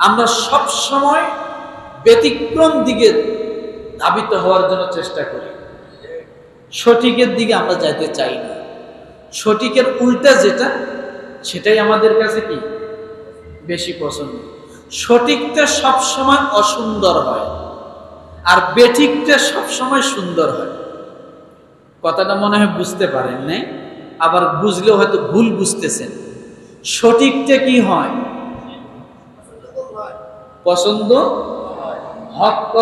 আমরা সব সময় ব্যতিক্রম দিকে ধাবিত হওয়ার জন্য চেষ্টা করি। সঠিকের দিকে আমরা যাইতে চাই না। সঠিকের উল্টা যেটা, সেটাই আমাদের কাছে কি? বেশি পছন্দ। সঠিকটা সবসময় অসুন্দর হয় আর বেঠিকটা সবসময় সুন্দর হয়। কথাটা মনে হয় বুঝতে পারেন নাই? আবার বুঝলেও হয়তো ভুল বুঝতেছেন। সঠিকটা কি হয়? পছন্দ হক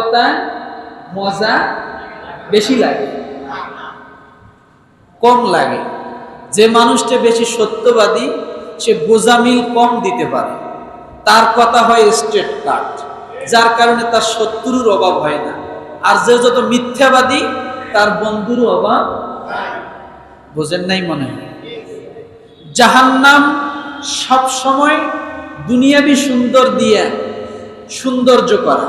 মজা বেশি লাগে। কম লাগে। যে মানুষটা বেশি সত্যবাদী, সে বোঝামিল কম দিতে পারে। তার কথা হয় স্ট্রেট কাট, যার কারণে তার শত্রুর অভাব হয় না। আর যে যত মিথ্যাবাদী, তার বন্ধুর অভাব বোঝেন নাই মনে হয়? জাহান্নাম সব সময় দুনিয়াবি সুন্দর দিয়ে, সৌন্দর্য করা,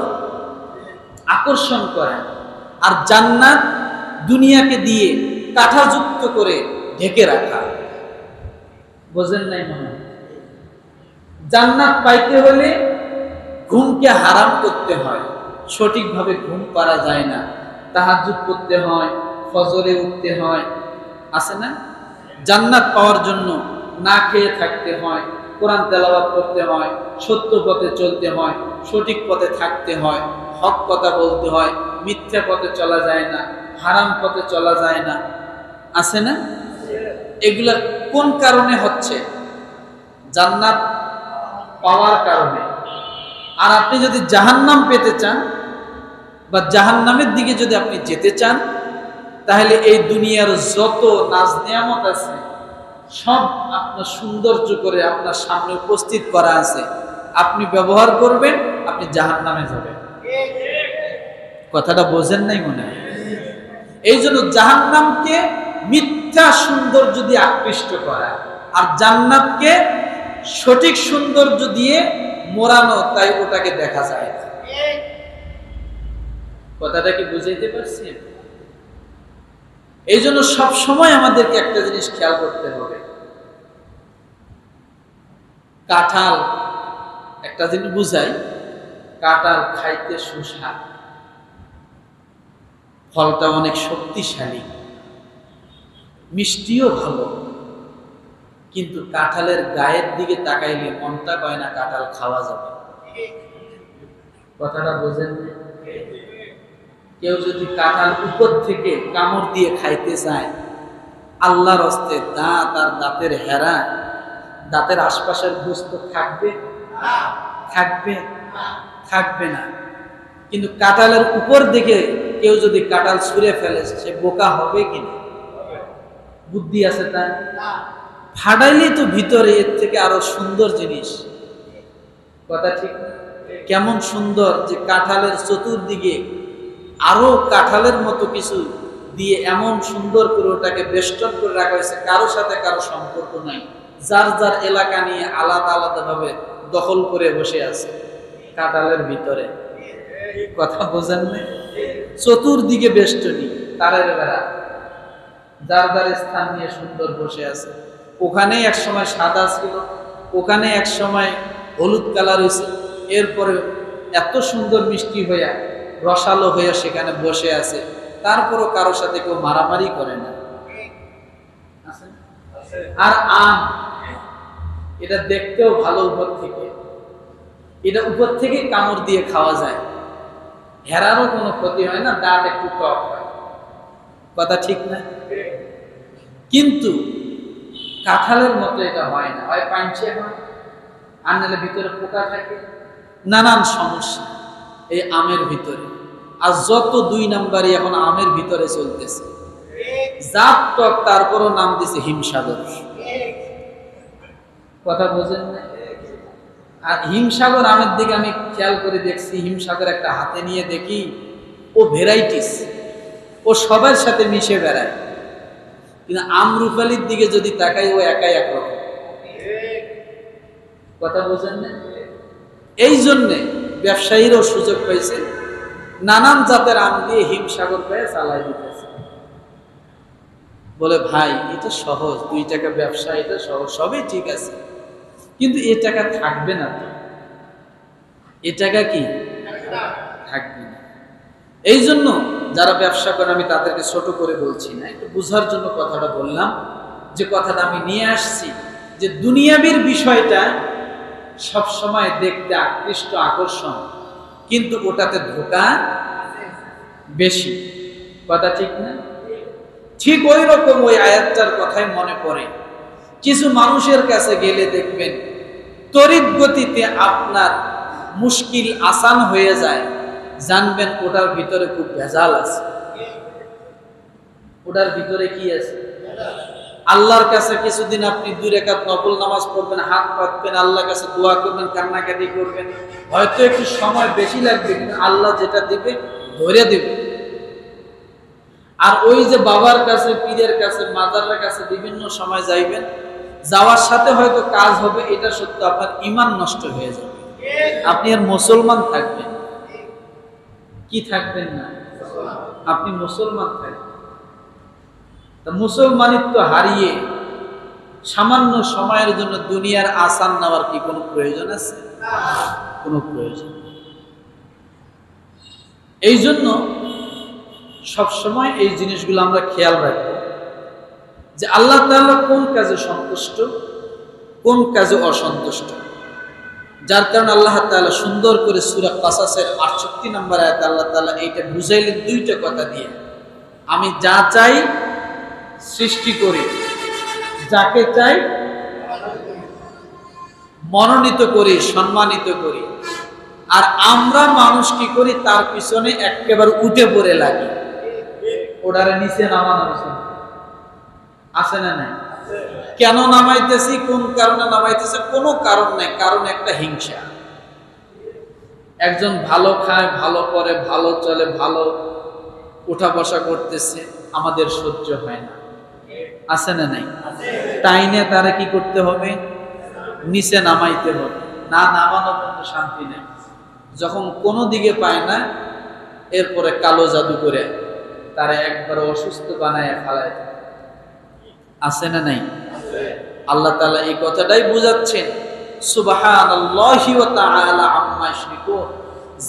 আকর্ষণ করা, আর জান্নাত দুনিয়াকে দিয়ে কাঠাযুক্ত করে ঢেকে রাখা। বোঝেন নাই মনে জান্নাত পাইতে হলে ঘুমকে হারাম করতে হয়, সঠিকভাবে ঘুম পারা যায় না তাহাজুদ করতে হয়, ফজরে উঠতে হয়, আছে না? জান্নাত পাওয়ার জন্য না খেয়ে থাকতে হয় কোরআন তেলাওয়াত করতে হয়, সত্য পথে চলতে হয়, সঠিক পথে থাকতে হয়, হক কথা বলতে হয়, মিথ্যা পথে চলা যায় না, হারাম পথে চলা যায় না। আছে না? এগুলা কোন কারণে হচ্ছে? জান্নাত পাওয়ার কারণে। আর আপনি যদি জাহান্নাম পেতে চান বা জাহান্নামের দিকে যদি আপনি যেতে চান, তাহলে এই দুনিয়ার যত নাজ নিয়ামত আছে সব আপনার সৌন্দর্য করে আপনার সামনে উপস্থিত করা আছে। আপনি ব্যবহার করবেন, আপনি জাহান্নামে যাবেন। কথাটা বোঝেন নাই মনে হয়? এই জন্য জাহান্নামকে মিথ্যা সৌন্দর্য দিয়ে আকৃষ্ট করা, আর জান্নাতকে সঠিক সৌন্দর্য দিয়ে মোড়ানো, তাই ওটাকে দেখা যায় কথাটা কি বুঝাইতে পারছি এই জন্য সব সময় আমাদেরকে একটা জিনিস খেয়াল করতে হবে। কাঁঠাল, একটা জিনিস বুঝাই, কাঁঠাল খাইতে সুস্বাদ। ফলটা অনেক শক্তিশালী, মিষ্টিও ভালো, কিন্তু কাঁঠালের গায়ের দিকে তাকাইলে মনটা কয় না কাঁঠাল খাওয়া যাবে। কথাটা বোঝেন? কেউ যদি কাঁঠাল উপর থেকে কামড় দিয়ে খাইতে চায়, আল্লাহর হস্তে দাঁত আর দাঁতের হেরা, দাঁতের আশপাশের বস্তু থাকবে? থাকবে? থাকবে না। কিন্তু কাঁঠালের উপর দিকে কেউ যদি কাঁঠাল ছুঁড়ে ফেলে, সে বোকা হবে কিনা বুদ্ধি আছে তার? ফাটাইলে তো ভিতরে এর থেকে আরও সুন্দর জিনিস। কথা ঠিক? কেমন সুন্দর যে কাঁঠালের চতুর্দিকে আরও কাঁঠালের মতো কিছু দিয়ে এমন সুন্দর করে ওটাকে বেষ্টন করে রাখা হয়েছে, কারও সাথে কারও সম্পর্ক নাই। যার যার এলাকা নিয়ে আলাদা আলাদা ভাবে দখল করে বসে আছে কাঁঠালের ভিতরে। কথা বোঝেন না চতুর্দিকে বেষ্টনী, তারের বেড়া। যার যার স্থান নিয়ে সুন্দর বসে আছে। ওখানে এক সময় সাদা ছিল, ওখানে এক সময় হলুদ কালার হয়েছে। এরপরে এত সুন্দর মিষ্টি হইয়া রসালো হয়ে সেখানে বসে আছে। তারপরও কারোর সাথে কেউ মারামারি করে না? আর আম, এটা দেখতেও ভালো উপর থেকে। এটা উপর থেকে কামড় দিয়ে খাওয়া যায়। হেরারও কোনো ক্ষতি হয় না, দাঁত একটু টক হয়। কথা ঠিক না? কিন্তু কাঁঠালের মতো এটা হয় না। হয় পাঞ্চে হয়। আর নাহলে ভিতরে পোকা থাকে। নানান সমস্যা। এই আমের ভিতরে। আর যত দুই নাম্বারই এখন আমের ভিতরে চলতেছে। জাত টক তারপরও নাম দিছে হিমসাগর। কথা বোঝেন না আর হিমসাগর আমের দিকে আমি খেয়াল করে দেখছি, হিমসাগর একটা হাতে নিয়ে দেখি, ও ভেরাইটিস ও সবার সাথে মিশে বেড়ায়। কিন্তু আমরুপালির দিকে যদি তাকাই, ও একাই একরকম। কথা বোঝেন না এই জন্যে ব্যবসায়ীরাও সুযোগ পাইছে নানান জাতের আম দিয়ে হিমসাগর পেয়ে চালাই দিতেছে। বলে, ভাই, এটা সহজ। দুই টাকা ব্যবসা, এটা সহজ। সবই ঠিক আছে। কিন্তু এ টাকা থাকবে না তো। এ টাকা কি? থাকবে না। এই জন্য যারা ব্যবসা করে, আমি তাদেরকে ছোট করে বলছি না। একটু বোঝার জন্য কথাটা বললাম। যে কথাটা আমি নিয়ে আসছি, যে দুনিয়াবির বিষয়টা সব সময় দেখতে আকৃষ্ট আকর্ষণ, কিন্তু ওটাতে ধোকা বেশি। কথা ঠিক না? ঠিক ওই রকম ওই আয়াতটার কথাই মনে পড়ে। কিছু মানুষের কাছে গেলে দেখবেন, তড়িৎ গতিতে আপনার মুশকিল আসান হয়ে যায়। জানবেন ওটার ভিতরে খুব ভেজাল আছে। ওটার ভিতরে কি আছে? আল্লাহর কাছে কিছুদিন আপনি দুই রেখাত নকল নামাজ পড়বেন, হাত পাতবেন আল্লাহর কাছে দোয়া করবেন, কান্নাকাটি করবেন। হয়তো একটু সময় বেশি লাগবে, কিন্তু আল্লাহ যেটা দিবে, ধরে দেবে। আর ওই যে বাবার কাছে, পীরের কাছে, মাদারের কাছে বিভিন্ন সময় যাইবেন, যাওয়ার সাথে হয়তো কাজ হবে, এটা সত্য আপনার ইমান নষ্ট হয়ে যাবে। আপনি আর মুসলমান থাকবেন কি থাকবেন না? আপনি মুসলমান থাকবেন। মুসলমানিত্ব হারিয়ে সামান্য সময়ের জন্য দুনিয়ার আসান নেওয়ার কি কোনো প্রয়োজন আছে? কোনো প্রয়োজন এই জন্য সবসময় এই জিনিসগুলো আমরা খেয়াল রাখব যে আল্লাহ তাআলা কোন কাজে সন্তুষ্ট, কোন কাজে অসন্তুষ্ট। যার কারণে আল্লাহ তাআলা সুন্দর করে সূরা কাসাসের 68 নম্বর আয়াতে আল্লাহ তাআলা এইটা বুঝাইলেন দুইটা কথা দিয়ে, আমি যা চাই সৃষ্টি করি, যাকে চাই মনোনীত করি, সম্মানিত করি। আর আমরা মানুষ কি করি? তার পিছনে একেবারে উঠে পড়ে লাগি। ওটারে নিচে নামানো। আছে না নাই? কেন নামাইতেছি? কোন কারণে নামাইতেছে? কোনো কারণ নাই। কারণ একটা হিংসা। একজন ভালো খায়, ভালো করে, ভালো চলে, ভালো উঠা বসা করতেছে, আমাদের সহ্য হয় না। আছে না নাই? টাইনে তারা কি করতে হবে? নিচে নামাইতে হবে। না নামানো পর্যন্ত শান্তি নেই। যখন কোনো দিকে পায় না, এরপরে কালো জাদু করে তারা একবার অসুস্থ বানায় ফেলায় আছে না নাই? আল্লাহ তাআলা এই কথাটাই বুঝাচ্ছেন।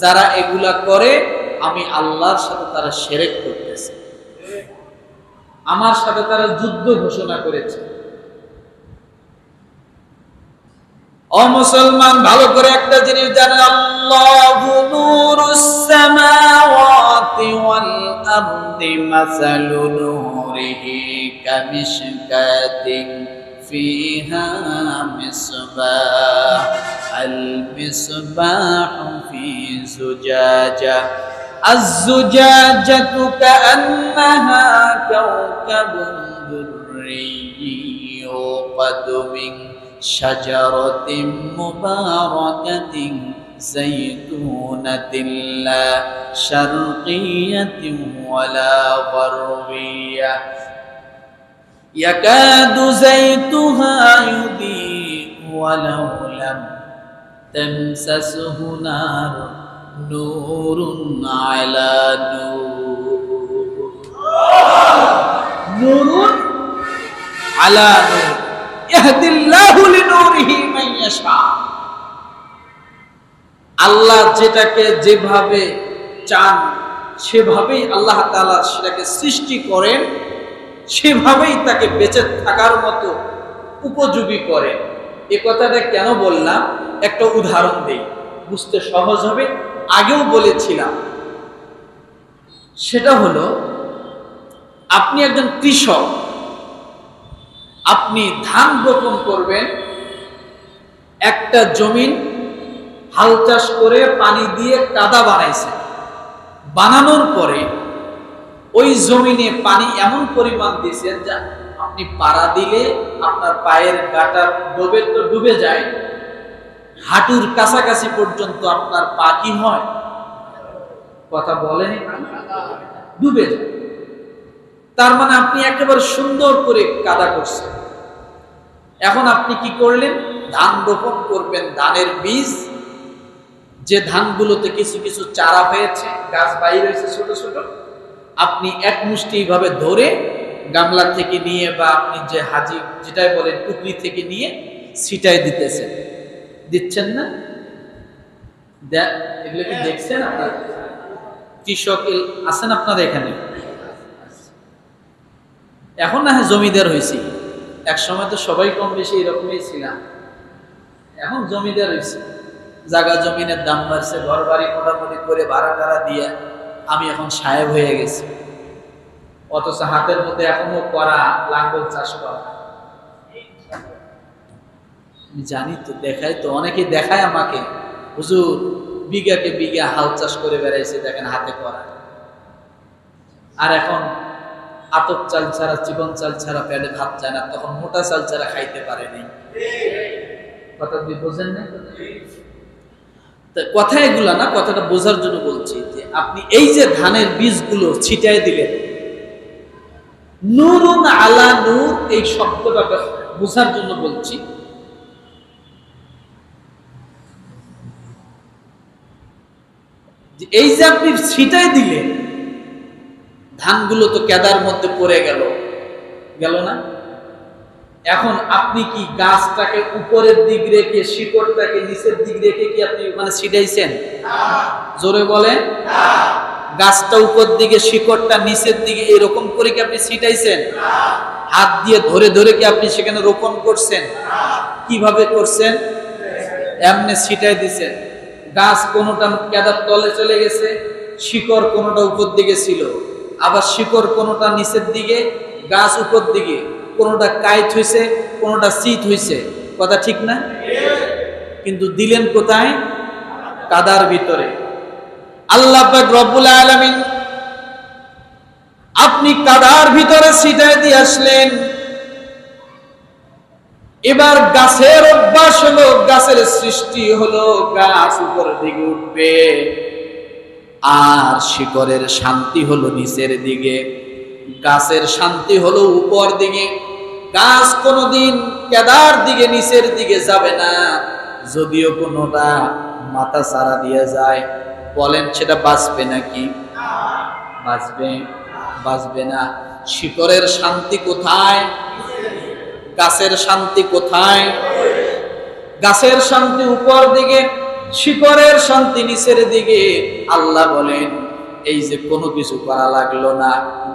যারা এগুলা করে, আমি আল্লাহর সাথে তারা শিরক করতেছে। আমার সাথে তারা যুদ্ধ ঘোষণা করেছে। অমুসলমান ভালো করে একটা জিনিস জানে। আল্লাহ الزجاجة كأنها كوكب دري يوقد من شجرة مباركة زيتونة لا شرقية ولا غربية يكاد زيتها يضيء ولو لم تمسسه نار نور على نور نور على نور يهدي الله لنوره من يشاء আল্লাহ যেটাকে যেভাবে চান সেভাবেই আল্লাহ তাআলা সেটাকে সৃষ্টি করেন সেভাবেই তাকে বেঁচে থাকার মতো উপযোগী করে এ কথাটা কেন বললাম একটা উদাহরণ দেই বুঝতে সহজ হবে আগেও বলেছিলাম। সেটা হলো, আপনি একজন কৃষক, আপনি ধান বপন করবেন, একটা জমিন হাল চাষ করে পানি দিয়ে কাদা বানাইছেন। বানানোর পরে ওই জমিনে পানি এমন পরিমাণ দিয়েছেন যা আপনি পাড়া দিলে আপনার পায়ের গাটা ডুবে তো ডুবে যায়। হাঁটুর কাছাকাছি পর্যন্ত আপনার পা কি হয়? কথা বলেন ডুবে তার মানে আপনি একেবারে সুন্দর করে কাদা করছেন। এখন আপনি কি করলেন? ধান রোপণ করবেন। ধানের বীজ, যে ধানগুলোতে কিছু কিছু চারা হয়েছে, গাছ বাইরে হয়েছে ছোট ছোট, আপনি এক মুষ্টি এইভাবে ধরে গামলা থেকে নিয়ে বা আপনি যে হাজি, যেটাই বলেন, টুকরি থেকে নিয়ে ছিটাই দিতেছেন। দিচ্ছেন না? এগুলো কি দেখছেন আপনারা? কৃষক আছেন আপনারা এখানে? এখন না জমিদার হয়েছি। এক সময় তো সবাই কম বেশি এরকমই ছিলাম। এখন জমিদার হয়েছি। জায়গা জমিনের দাম বাড়ছে ঘর বাড়ি মোটামুটি করে ভাড়া টাড়া দিয়ে আমি এখন সাহেব হয়ে গেছি। অথচ হাতের মধ্যে এখনও করা লাঙ্গল চাষ করা। জানি তো, দেখাই তো অনেকে দেখায় আমাকে। হুজুর, বিঘাকে বিঘা হাল চাষ করে বেড়াইছে, দেখেন হাতে করা। আর এখন আতপ চাল ছাড়া চিকন চাল ছাড়া পেটে ভাত যায় না, তখন মোটা চাল ছাড়া খাইতে পারে নাই। কথা আপনি বোঝেন না কথা এগুলা না, কথাটা বোঝার জন্য বলছি যে, আপনি এই যে ধানের বীজগুলো ছিটাই দিলেন, নুরুন আলা নূর, এই শব্দটা বোঝার জন্য বলছি এই যে আপনি ছিটাই দিলেন ধানগুলো তো কেদার মধ্যে পড়ে গেল। গেল না? এখন আপনি কি গাছটাকে উপরের দিক রেখে, শিকড়টাকে নিচের দিক রেখে কি আপনি মানে ছিটাইছেন? জোরে বলেন। গাছটা উপর দিকে, শিকড়টা নিচের দিকে এরকম করে কি আপনি ছিটাইছেন? হাত দিয়ে ধরে ধরে কি আপনি সেখানে রোপণ করছেন? কীভাবে করছেন? এমনি ছিটাই দিছেন। গাছ কোনোটা কেদার তলে চলে গেছে, শিকড় কোনোটা উপর দিকে ছিল। আবার শিকড় কোনোটা নিচের দিকে, গাছ উপর দিকে। কোনোটা কাইট হয়েছে কোনোটা শীত হয়েছে কথা ঠিক না? কিন্তু দিলেন কোথায়? কাদার ভিতরে। আল্লাহ রব্বুল আলামিন আপনি কাদার ভিতরে ছিটাই দিয়ে আসলেন। এবার গাছের অভ্যাস হলো, গাছের সৃষ্টি হলো, গাছ উপরের দিকে উঠবে। আর শিকড়ের শান্তি হলো নিচের দিকে, গাছের শান্তি হলো উপর দিকে। গাছ কোনোদিন কেদার দিকে, নিচের দিকে যাবে না। যদিও কোনোটা মাথা সারা দিয়ে যায়। বলেন, সেটা বাঁচবে নাকি? বাঁচবে বাঁচবে না। শিকড়ের শান্তি কোথায়? গাছের শান্তি কোথায়? গাছের শান্তি উপর দিকে শিকড়ের শান্তি নিচের দিকে। আল্লাহ বলেন, এই যে কোনো কিছু করা লাগল না।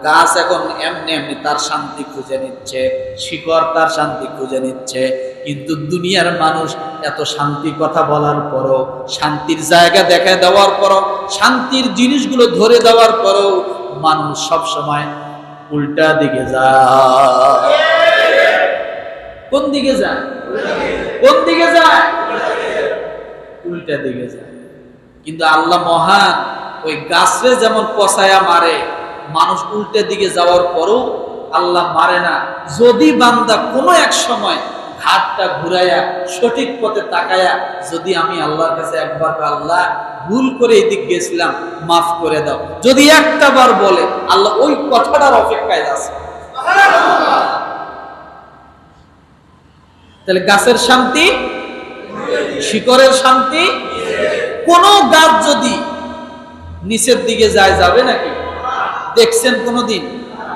গাছ এখন এমনি এমনি তার শান্তি খুঁজে নিচ্ছে শিকড় তার শান্তি খুঁজে নিচ্ছে। কিন্তু দুনিয়ার মানুষ এত শান্তি কথা বলার পরও, শান্তির জায়গা দেখা দেওয়ার পরও, শান্তির জিনিসগুলো ধরে দেওয়ার পরও মানুষ সব সময় উল্টা দিকে যায়। কোন দিকে যায়? কোন দিকে যায়? উল্টা দিকে যায়। কিন্তু আল্লাহ মহান ওই গাছরে যেমন পচায়া মারে, মানুষ উল্টা দিকে যাওয়ার পরও আল্লাহ মারে না। যদি বান্দা কোনো এক সময় হাতটা ঘুরাইয়া সঠিক পথে তাকায়া, যদি আমি আল্লাহর কাছে একবার আল্লাহ ভুল করে এদিক গেছিলাম মাফ করে দাও। যদি একটা বার বলে, আল্লাহ ওই কথাটার অপেক্ষায় আছে। তাহলে গাছের শান্তি, শিকড়ের শান্তি, কোন গাছ যদি নিচের দিকে যায়, যাবে নাকি? দেখছেন কোনদিন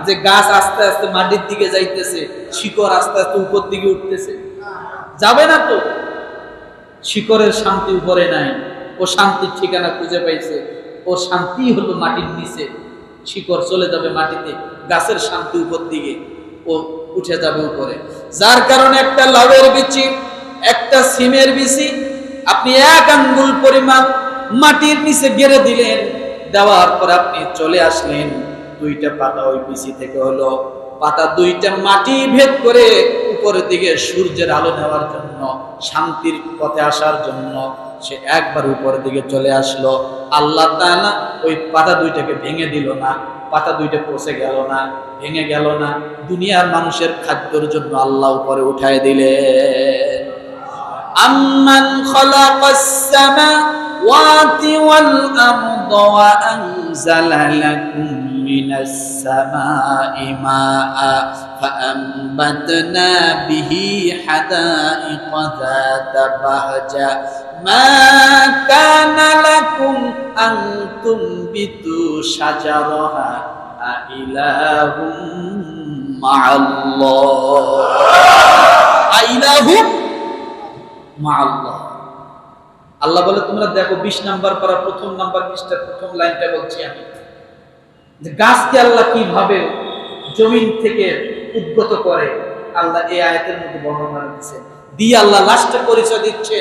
যে গাছ আস্তে আস্তে মাটির দিকে যাইতেছে, শিকড় আস্তে আস্তে উপর দিকে উঠতেছে? যাবে না তো? শিকড়ের শান্তি উপরে নাই। ও শান্তির ঠিকানা খুঁজে পাইছে। ও শান্তি হলো মাটির নিচে। শিকড় চলে যাবে মাটিতে, গাছের শান্তি উপর দিকে। ও উঠে যাবে উপরে। যার কারণে একটা লাভের বিচি, একটা সিমের বিচি, আপনি এক আঙ্গুল পরিমাণ মাটির নিচে গেড়ে দিলেন, দেওয়ার পর আপনি চলে আসলেন। দুইটা পাতা ওই বিচি থেকে হলো, পাতা দুইটা মাটি ভেদ করে উপরের দিকে সূর্যের আলো নেওয়ার জন্য, শান্তির পথে আসার জন্য সে একবার উপরের দিকে চলে আসলো। আল্লাহ তাআলা ওই পাতা দুইটাকে ভেঙে দিল না। পাতা দুইটা পচে গেল না, ভেঙে গেল না, দুনিয়ার মানুষের খাদ্যর জন্য আল্লাহ উপরে উঠায় দিলে আম্মান খালাকাস ওয়াল ওয়া আনজালা লাকুম মিনাস সামাই মাআ فأنبتنا به حدائق ذات بهجة ما كان لكم أن تنبتوا شجرها أإله مع الله أإله مع الله আল্লাহ বলে তোমরা দেখো বিশ নাম্বার পারা প্রথম নাম্বার পৃষ্ঠার প্রথম লাইনটা বলছি আমি গাছকে আল্লাহ কীভাবে জমিন থেকে উদ্গত করে, আল্লাহ এই আয়াতের মধ্যে বর্ণনা দিচ্ছে দিয়ে আল্লাহ লাস্টে পরিচয় দিচ্ছে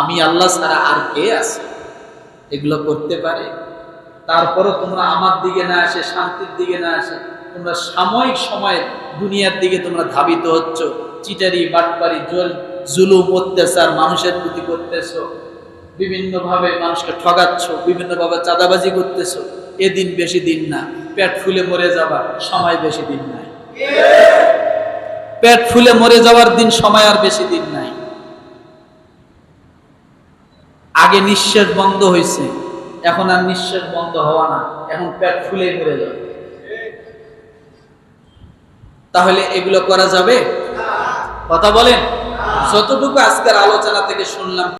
আমি আল্লাহ ছাড়া আর কে আছে? এগুলো করতে পারে? তারপরও তোমরা আমার দিকে না আসে, শান্তির দিকে না আসে, তোমরা সাময়িক সময়ে দুনিয়ার দিকে তোমরা ধাবিত হচ্ছ, চিটারি, বাটপারি জল জুলুম, অত্যাচার, মানুষের প্রতি করতেছো। বিভিন্নভাবে মানুষকে ঠগাচ্ছ, বিভিন্নভাবে চাঁদাবাজি করতেছো, এদিন বেশি দিন না। পেট ফুলে মরে যাবার সময় বেশি দিন নাই। পেট ফুলে মরে যাওয়ার দিন সময় আর বেশি দিন নাই। আগে নিঃশ্বাস বন্ধ হয়েছে, এখন আর নিঃশ্বাস বন্ধ হওয়া না, এখন পেট ফুলে মরে যাবে। তাহলে এগুলো করা যাবে? কথা বলেন? যতটুকু আজকের আলোচনা থেকে শুনলাম